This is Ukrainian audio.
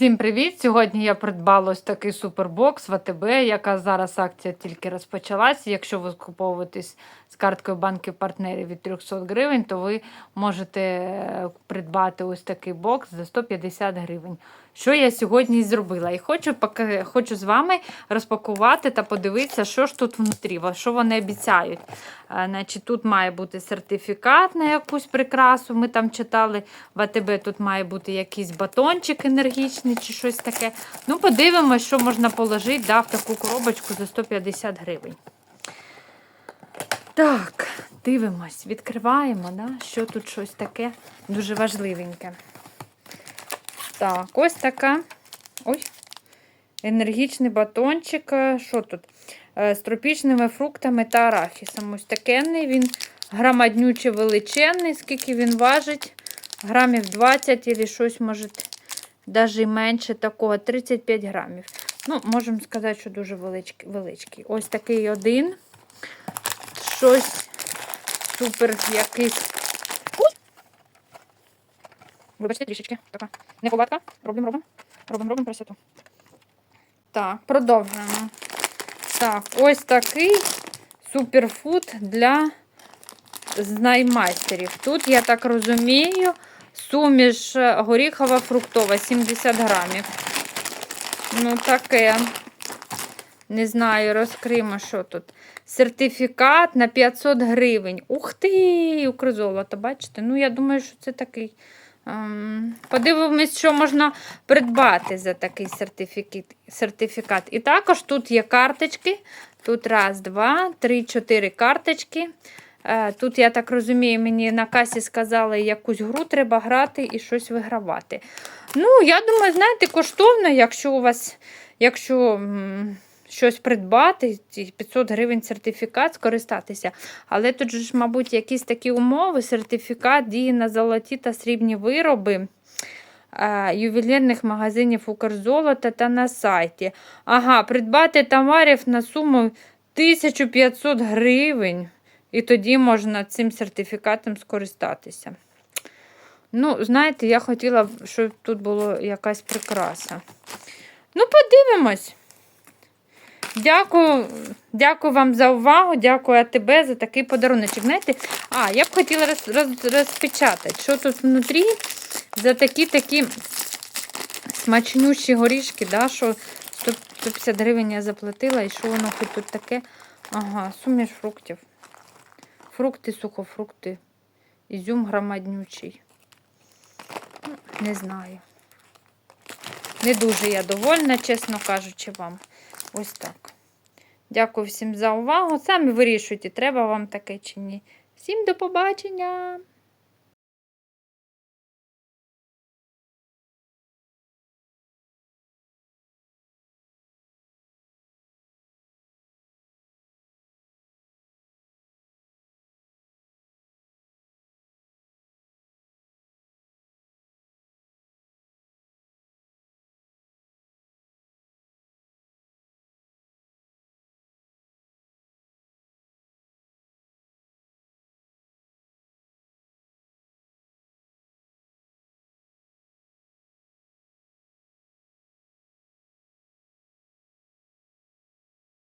Всім привіт! Сьогодні я придбала ось такий супербокс в АТБ, яка зараз акція тільки розпочалась. Якщо ви скуповуєтесь з карткою банків партнерів від 300 гривень, то ви можете е, придбати ось такий бокс за 150 гривень. Що я сьогодні зробила? І хочу, хочу з вами розпакувати та подивитися, що ж тут внутрі, що вони обіцяють. Е, Значить, тут має бути сертифікат на якусь прикрасу. Ми там читали в АТБ. Тут має бути якийсь батончик енергічний чи щось таке. Ну, подивимось, що можна положити да, в таку коробочку за 150 гривень. Так, дивимось, відкриваємо, да, що тут щось таке дуже важливеньке. Так, ось така. Ой, енергічний батончик. Е, Що тут? Е, З тропічними фруктами та арахісом. Ось такенний він грамаднючий величезний, скільки він важить. Грамів 20 або щось, може, навіть менше такого, 35 грамів. Ну, можемо сказати, що дуже величкий. величкий. Ось такий один. Щось супер якийсь. Вибачте, трішечки. Така неповадка. Робимо, робимо. Робимо, робимо красоту. Так, продовжуємо. Так, ось такий суперфуд для знаймайстерів. Тут, я так розумію, суміш горіхова фруктова 70 грамів. Ну, таке. Не знаю, розкриємо, що тут. Сертифікат на 500 гривень. Ух ти! Укрзолото, бачите? Ну, я думаю, що це такий. ем, Подивимось, що можна придбати за такий сертифікат. І також тут є карточки. Тут раз, два, три, чотири карточки. Е, Тут, я так розумію, мені на касі сказали, якусь гру треба грати і щось вигравати. Ну, я думаю, знаєте, коштовно, якщо у вас, якщо щось придбати, 500 гривень сертифікат, скористатися. Але тут ж, мабуть, якісь такі умови, сертифікат діє на золоті та срібні вироби. е, Ювелірних магазинів Укрзолота та на сайті. Ага, придбати товарів на суму 1500 гривень. І тоді можна цим сертифікатом скористатися. Ну, знаєте, я хотіла, щоб тут була якась прикраса. Ну, подивимось. Дякую, дякую вам за увагу. Дякую АТБ за такий подаруночок. Знаєте, а, я б хотіла роз, роз, розпечатати, що тут внутрі за такі такі смачнющі горішки, да, що 150 гривень я заплатила, і що воно хоч тут таке? Ага, суміш фруктів. Фрукти, сухофрукти. Ізюм громаднючий. Ну, Не знаю. Не дуже я довольна, чесно кажучи вам. Ось так. Дякую всім за увагу. Самі вирішуйте, треба вам таке чи ні. Всім до побачення!